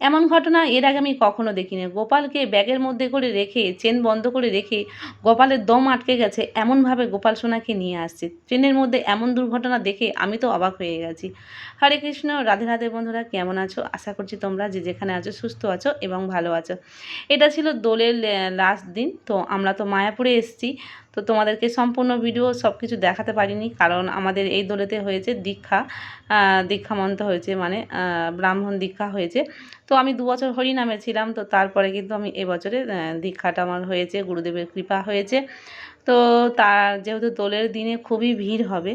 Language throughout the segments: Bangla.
এমন ঘটনা এর আগে আমি কখনো দেখিনি। গোপালকে ব্যাগের মধ্যে করে রেখে, চেন বন্ধ করে রেখে গোপালের দম আটকে গেছে, এমনভাবে গোপাল সোনাকে নিয়ে আসছে। ট্রেনের মধ্যে এমন দুর্ঘটনা দেখে আমি তো অবাক হয়ে গেছি। হরে কৃষ্ণ, রাধে রাধে বন্ধুরা, কেমন আছো? আশা করছি তোমরা যে যেখানে আছো সুস্থ আছো এবং ভালো আছো। এটা ছিল দোলের লাস্ট দিন। তো আমরা তো মায়াপুরে এসেছি। তো তোমাদেরকে সম্পূর্ণ ভিডিও সব কিছু দেখাতে পারিনি, কারণ আমাদের এই দোলেতে হয়েছে দীক্ষা দীক্ষামন্ত হয়েছে মানে ব্রাহ্মণ দীক্ষা হয়েছে। তো আমি দু বছর হরিনামে ছিলাম, তো তারপরে কিন্তু আমি এবছরে দীক্ষাটা আমার হয়েছে, গুরুদেবের কৃপা হয়েছে। তো তার যেহেতু দোলের দিনে খুবই ভিড় হবে,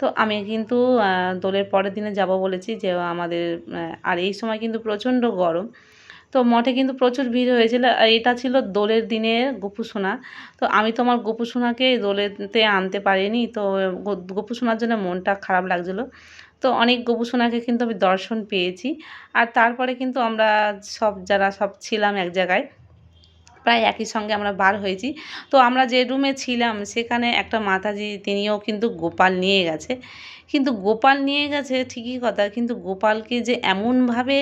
তো আমি কিন্তু দোলের পরের দিনে যাব বলেছি যে আমাদের আর এই সময় কিন্তু প্রচণ্ড গরম। তো মঠে কিন্তু প্রচুর ভিড় হয়েছিল। আর এটা ছিল দোলের দিনে গোপুসোনা। তো আমি তো আমার গোপুসোনাকে দোলেতে আনতে পারিনি। তো গোপুসোনার জন্য মনটা খারাপ লাগছিল। তো অনেক গোপুসোনাকে কিন্তু আমি দর্শন পেয়েছি। আর তারপরে কিন্তু আমরা সব যারা সব ছিলাম এক জায়গায় প্রায় একই সঙ্গে আমরা বার হয়েছি। তো আমরা যে রুমে ছিলাম, সেখানে একটা মাতাজি, তিনিও কিন্তু গোপাল নিয়ে গেছে। কিন্তু গোপাল নিয়ে গেছে ঠিকই কথা, কিন্তু গোপালকে যে এমনভাবে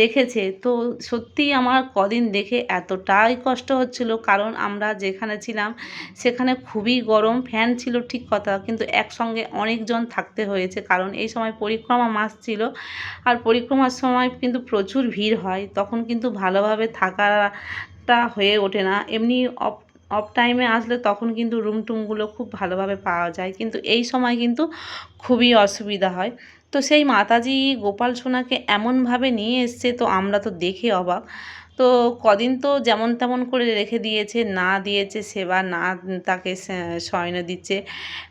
রেখেছে, তো সত্যিই আমার কদিন দেখে এতটাই কষ্ট হচ্ছিল। কারণ আমরা যেখানে ছিলাম, সেখানে খুবই গরম ফ্যান ছিল ঠিক কথা, কিন্তু একসঙ্গে অনেকজন থাকতে হয়েছে। কারণ এই সময় পরিক্রমা মাস ছিল, আর পরিক্রমার সময় কিন্তু প্রচুর ভিড় হয়। তখন কিন্তু ভালোভাবে থাকাটা হয়ে ওঠে না। এমনি অফ অফ টাইমে আসলে তখন কিন্তু রুম টুমগুলো খুব ভালোভাবে পাওয়া যায়। কিন্তু এই সময় কিন্তু খুবই অসুবিধা হয়। তো সেই মাতাজি গোপাল সোনাকে এমনভাবে নিয়ে এসছে, তো আমরা তো দেখে অবাক। তো কদিন তো যেমন তেমন করে রেখে দিয়েছে, না দিয়েছে সেবা, না তাকে শয়নে দিচ্ছে।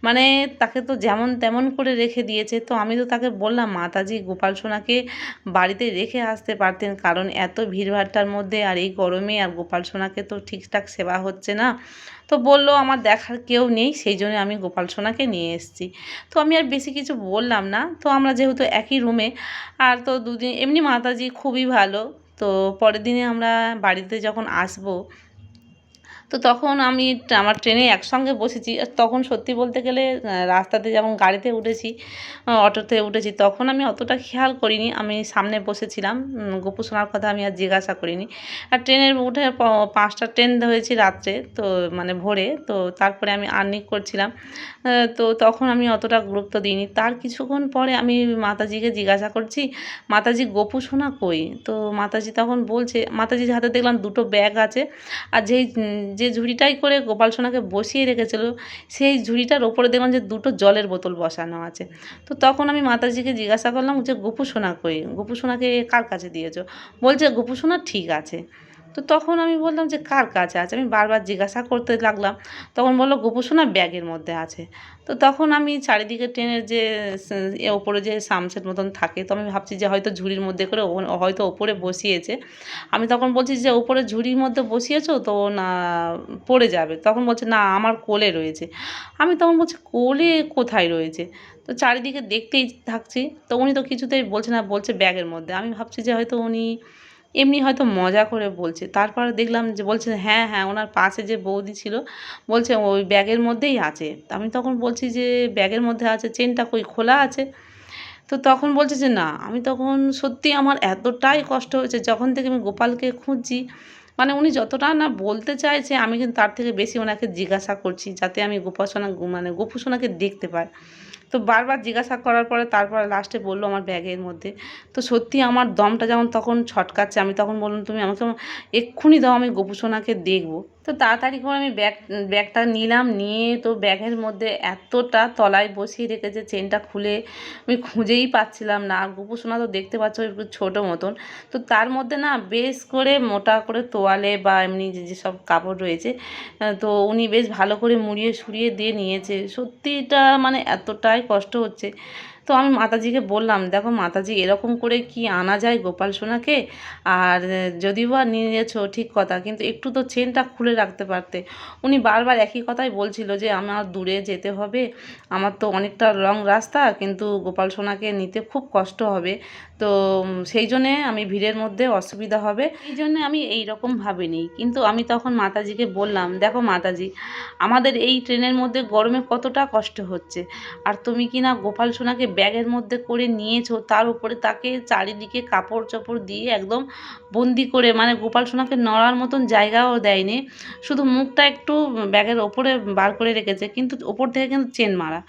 মানে তাকে তো যেমন তেমন করে রেখে দিয়েছে। তো আমি তো তাকে বললাম, মাতাজি, গোপাল সোনাকে বাড়িতে রেখে আসতে পারতেন, কারণ এত ভিড়ভাট্টার মধ্যে আর এই গরমে আর গোপাল সোনাকে তো ঠিকঠাক সেবা হচ্ছে না। তো বলল, আমার দেখার কেউ নেই, সেই জন্য আমি গোপাল সোনাকে নিয়ে এসেছি। তো আমি আর বেশি কিছু বললাম না। তো আমরা যেহেতু একই রুমে আর তো দুদিন, এমনি মাতাজি খুবই ভালো। তো পরের দিনে আমরা বাড়িতে যখন আসব তো তখন আমি আমার ট্রেনে একসঙ্গে বসেছি। তখন সত্যি বলতে গেলে রাস্তাতে যেমন গাড়িতে উঠেছি অটোতে উঠেছি, তখন আমি অতটা খেয়াল করিনি। আমি সামনে বসেছিলাম গোপু সোনার কথা আমি আর জিজ্ঞাসা করিনি। আর ট্রেনের উঠে পাঁচটা ট্রেন ধরেছি রাত্রে, তো মানে ভোরে, তো তারপরে আমি আর্নি করছিলাম। তো তখন আমি অতটা গুরুত্ব দিইনি। তার কিছুক্ষণ পরে আমি মাতাজিকে জিজ্ঞাসা করছি, মাতাজি, গোপু সোনা কই? তো মাতাজি তখন বলছে, মাতাজির হাতে দেখলাম দুটো ব্যাগ আছে, আর যেই যে ঝুড়িটাই করে গোপাল সোনাকে বসিয়ে রেখেছিল, সেই ঝুড়িটার ওপরে দেখলাম যে দুটো জলের বোতল বসানো আছে। তো তখন আমি মাতাজিকে জিজ্ঞাসা করলাম যে, গোপু সোনা কই? গোপু সোনাকে কার কাছে দিয়েছ? বলছে, গোপু সোনা ঠিক আছে। তো তখন আমি বললাম যে, কার কাছে আছে? আমি বারবার জিজ্ঞাসা করতে লাগলাম। তখন বলল গোপু সোনা ব্যাগের মধ্যে আছে। তো তখন আমি চারিদিকে ট্রেনের যে ওপরে যে সামসেট মতন থাকে, তো আমি ভাবছি যে, হয়তো ঝুড়ির মধ্যে করে হয়তো ওপরে বসিয়েছে। আমি তখন বলছি যে, ওপরে ঝুড়ির মধ্যে বসিয়েছো তো না, পড়ে যাবে। তখন বলছে, না, আমার কোলে রয়েছে। আমি তখন বলছি, কোলে কোথায় রয়েছে? তো চারিদিকে দেখতেই থাকছি। তো উনি তো কিছুতেই বলছে না, বলছে ব্যাগের মধ্যে। আমি ভাবছি যে, হয়তো উনি এমনি হয়তো মজা করে বলছে। তারপরে দেখলাম যে বলছে হ্যাঁ হ্যাঁ ওনার পাশে যে বৌদি ছিল, বলছে ওই ব্যাগের মধ্যেই আছে। আমি তখন বলছি যে, ব্যাগের মধ্যে আছে, চেনটা কই, খোলা আছে? তো তখন বলছে যে, না, আমি তখন সত্যি আমার এতটাই কষ্ট হয়েছে, যখন থেকে আমি গোপালকে খুঁজছি মানে উনি যতটা না বলতে চাইছে, আমি কিন্তু তার থেকে বেশি ওনাকে জিজ্ঞাসা করছি, যাতে আমি গোপাসনা মানে গোপুসোনাকে দেখতে পাই। তো বারবার জিজ্ঞাসা করার পরে তারপরে লাস্টে বলল আমার ব্যাগের মধ্যে। তো সত্যি আমার দমটা যেমন তখন ছটকাচ্ছে, আমি তখন বললাম, তুমি আমাকে এক্ষুনি দাও, আমি গোপুসোনাকে দেখব। তো তাড়াতাড়ি করে আমি ব্যাগ, ব্যাগটা নিলাম, নিয়ে তো ব্যাগের মধ্যে এতটা তলায় বসিয়ে রেখেছে, চেনটা খুলে আমি খুঁজেই পাচ্ছিলাম না। আর গোপুসোনা তো দেখতে পাচ্ছ একটু ছোটো মতন। তো তার মধ্যে না বেশ করে মোটা করে তোয়ালে বা এমনি যে যেসব কাপড় রয়েছে তো উনি বেশ ভালো করে মুড়িয়ে সুড়িয়ে দিয়ে নিয়েছে। সত্যিটা মানে এতটাই কষ্ট হচ্ছে। তো আমি মাতাজিকে বললাম, দেখো মাতাজি, এরকম করে কি আনা যায় গোপাল সোনাকে? আর যদি বা নিয়েছো, ঠিক কথা, কিন্তু একটু তো চেনটা খুলে রাখতে পারতে। উনি বারবার একই কথাই বলছিল যে, আমার দূরে যেতে হবে, আমার তো অনেকটা লং রাস্তা, কিন্তু গোপাল সোনাকে নিতে খুব কষ্ট হবে। তো সেই জন্যে আমি ভিড়ের মধ্যে অসুবিধা হবে। এই জন্যে আমি এই রকম ভাবিনি। কিন্তু আমি তখন মাতাজিকে বললাম, দেখো মাতাজি, আমাদের এই ট্রেনের মধ্যে গরমে কতটা কষ্ট হচ্ছে। আর তুমি কি না গোপাল সোনাকে ব্যাগের মধ্যে করে নিয়েছো, তার উপরে তাকে চারিদিকে কাপড় চোপড় দিয়ে একদম বন্দি করে মানে গোপাল সোনাকে নড়ার মতন জায়গাও দেয়নি। শুধু মুখটা একটু ব্যাগের ওপরে বার করে রেখেছে, কিন্তু ওপর থেকে কিন্তু চেন মারা।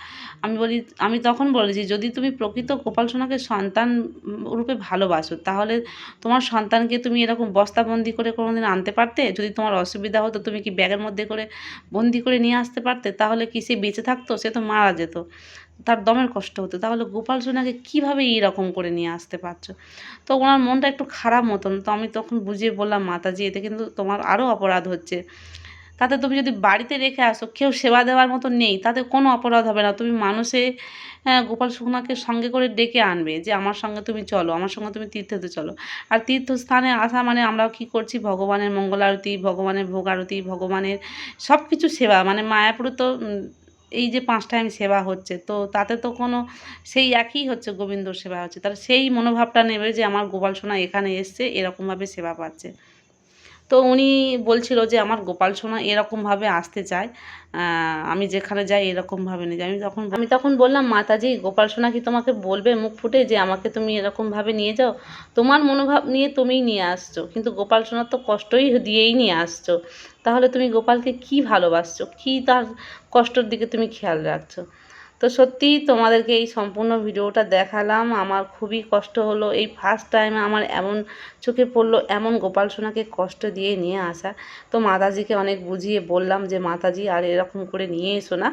আমি বলি, আমি তখন বলেছি, যদি তুমি প্রকৃত গোপাল সোনাকে সন্তান রূপে ভালোবাসো, তাহলে তোমার সন্তানকে তুমি এরকম বস্তাবন্দি করে কোনোদিন আনতে পারতে? যদি তোমার অসুবিধা হতো, তুমি কি ব্যাগের মধ্যে করে বন্দি করে নিয়ে আসতে পারতে? তাহলে কি সে বেঁচে থাকতো? সে তো মারা যেত। তার দমের কষ্ট হতো। তাহলে গোপাল সোনাকে কীভাবে এইরকম করে নিয়ে আসতে পারছ? তো ওনার মনটা একটু খারাপ মতন। তো আমি তখন বুঝিয়ে বললাম মাতাজি এতে কিন্তু তোমার আরও অপরাধ হচ্ছে। তাতে তুমি যদি বাড়িতে রেখে আসো কেউ সেবা দেওয়ার মতো নেই তাতে কোনো অপরাধ হবে না। তুমি মানুষে হ্যাঁ, গোপাল সোনাকে সঙ্গে করে ডেকে আনবে যে আমার সঙ্গে তুমি চলো আমার সঙ্গে তুমি তীর্থতে চলো। আর তীর্থস্থানে আসা মানে আমরা কি করছি? ভগবানের মঙ্গল আরতি ভগবানের ভোগ আরতি ভগবানের সব কিছু সেবা। মানে মায়াপুরে তো এই যে পাঁচ টাইম সেবা হচ্ছে, তো তাতে তো কোনো, সেই একই হচ্ছে গোবিন্দর সেবা হচ্ছে। তাহলে সেই মনোভাবটা নেবে যে আমার গোপাল সোনা এখানে এসছে, এরকমভাবে সেবা পাচ্ছে। তো উনি বলছিল যে আমার গোপাল সোনা এরকমভাবে আসতে চায় আমি যেখানে যাই এরকমভাবে নিয়ে যাই। আমি তখন আমি তখন বললাম, মাতাজি, গোপাল সোনা কি তোমাকে বলবে মুখ ফুটে যে আমাকে তুমি এরকমভাবে নিয়ে যাও? তোমার মনোভাব নিয়ে তুমিই নিয়ে আসছো, কিন্তু গোপাল সোনার তো কষ্টই দিয়েই নিয়ে আসছো। তাহলে তুমি গোপালকে কি ভালোবাসছো? কি তার কষ্টর দিকে তুমি খেয়াল রাখছো? তো সত্যি তোমাদেরকে এই সম্পূর্ণ ভিডিওটা দেখালাম। আমার খুবই কষ্ট হলো এই ফার্স্ট টাইমে আমার এমন চোখে পড়ল, এমন গোপাল সোনাকে কষ্ট দিয়ে নিয়ে আসা। তো মাতাজিকে অনেক বুঝিয়ে বললাম যে, মাতাজি, আর এরকম করে নিয়ে এসো না।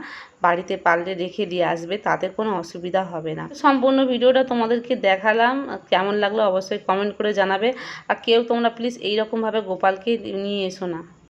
বাড়িতে পারলে রেখে দিয়ে আসবে, তাতে কোনো অসুবিধা হবে না। সম্পূর্ণ ভিডিওটা তোমাদেরকে দেখালাম। কেমন লাগল অবশ্যই কমেন্ট করে জানাবে। আর কেউ তোমরা প্লিজ এইরকমভাবে গোপালকে নিয়ে এসো না।